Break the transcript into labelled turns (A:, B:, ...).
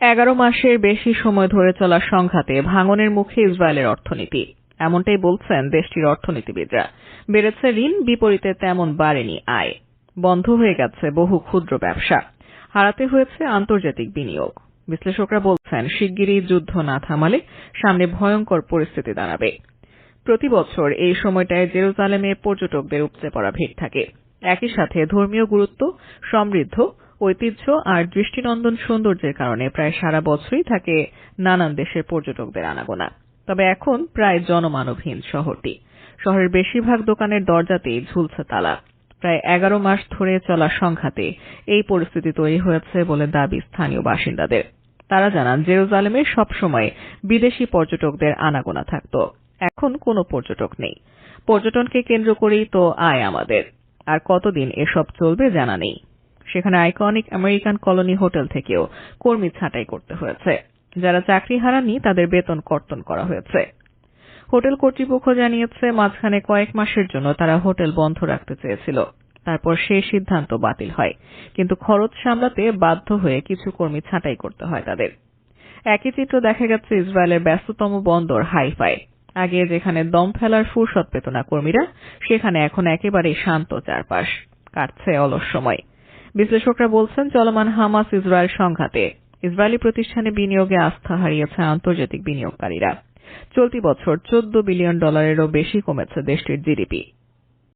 A: এগারো মাসের বেশি সময় ধরে চলা সংঘাতে ভাঙনের মুখে ইসরায়েলের অর্থনীতি। এমনটাই বলছেন দেশটির অর্থনীতিবিদরা। বেড়েছে ঋণ, বিপরীতে তেমন বাড়েনি আয়। বন্ধ হয়ে গেছে বহু ক্ষুদ্র ব্যবসা। হারাতে হয়েছে আন্তর্জাতিক বিনিয়োগ। বিশ্লেষকরা বলছেন, শিগগিরই যুদ্ধ না থামালে সামনে ভয়ঙ্কর পরিস্থিতি দাঁড়াবে। প্রতি বছর এই সময়টায় জেরুজালেমে পর্যটকদের উপচে পড়া ভিড় থাকে। একই সাথে ধর্মীয় গুরুত্ব, সমৃদ্ধ ঐতিহ্য আর দৃষ্টিনন্দন সৌন্দর্যের কারণে প্রায় সারা বছরই থাকে নানান দেশের পর্যটকদের আনাগোনা। তবে এখন প্রায় জনমানবহীন শহরটি। শহরের বেশিরভাগ দোকানের দরজাতেই ঝুলছে তালা। প্রায় এগারো মাস ধরে চলা সংঘাতে এই পরিস্থিতি তৈরি হয়েছে বলে দাবি স্থানীয় বাসিন্দাদের। তারা জানান, জেরুজালেমে সবসময় বিদেশি পর্যটকদের আনাগোনা থাকত। এখন কোনো পর্যটক নেই। পর্যটনকে কেন্দ্র করেই তো আয় আমাদের। আর কতদিন এসব চলবে জানা নেই। সেখানে আইকনিক আমেরিকান কলোনি হোটেল থেকেও কর্মী ছাঁটাই করতে হয়েছে। যারা চাকরি হারাননি, তাদের বেতন কর্তন করা হয়েছে। হোটেল কর্তৃপক্ষ জানিয়েছে, মাঝখানে কয়েক মাসের জন্য তারা হোটেল বন্ধ রাখতে চেয়েছিল। তারপর সেই সিদ্ধান্ত বাতিল হয়। কিন্তু খরচ সামলাতে বাধ্য হয়ে কিছু কর্মী ছাঁটাই করতে হয় তাদের। একই চিত্র দেখা গেছে ইসরায়েলের ব্যস্ততম বন্দর হাইফায়। আগে যেখানে দম ফেলার ফুরসত পেত না কর্মীরা, সেখানে এখন একেবারেই শান্ত চারপাশ। কাটছে অলস সময়। বিশ্লেষকরা বলছেন, চলমান হামাস ইসরায়েল সংঘাতে ইসরায়েলি প্রতিষ্ঠানে বিনিয়োগে আস্থা হারিয়েছে আন্তর্জাতিক বিনিয়োগকারীরা। চলতি বছর চোদ্দ বিলিয়ন ডলারেরও বেশি কমেছে দেশটির জিডিপি।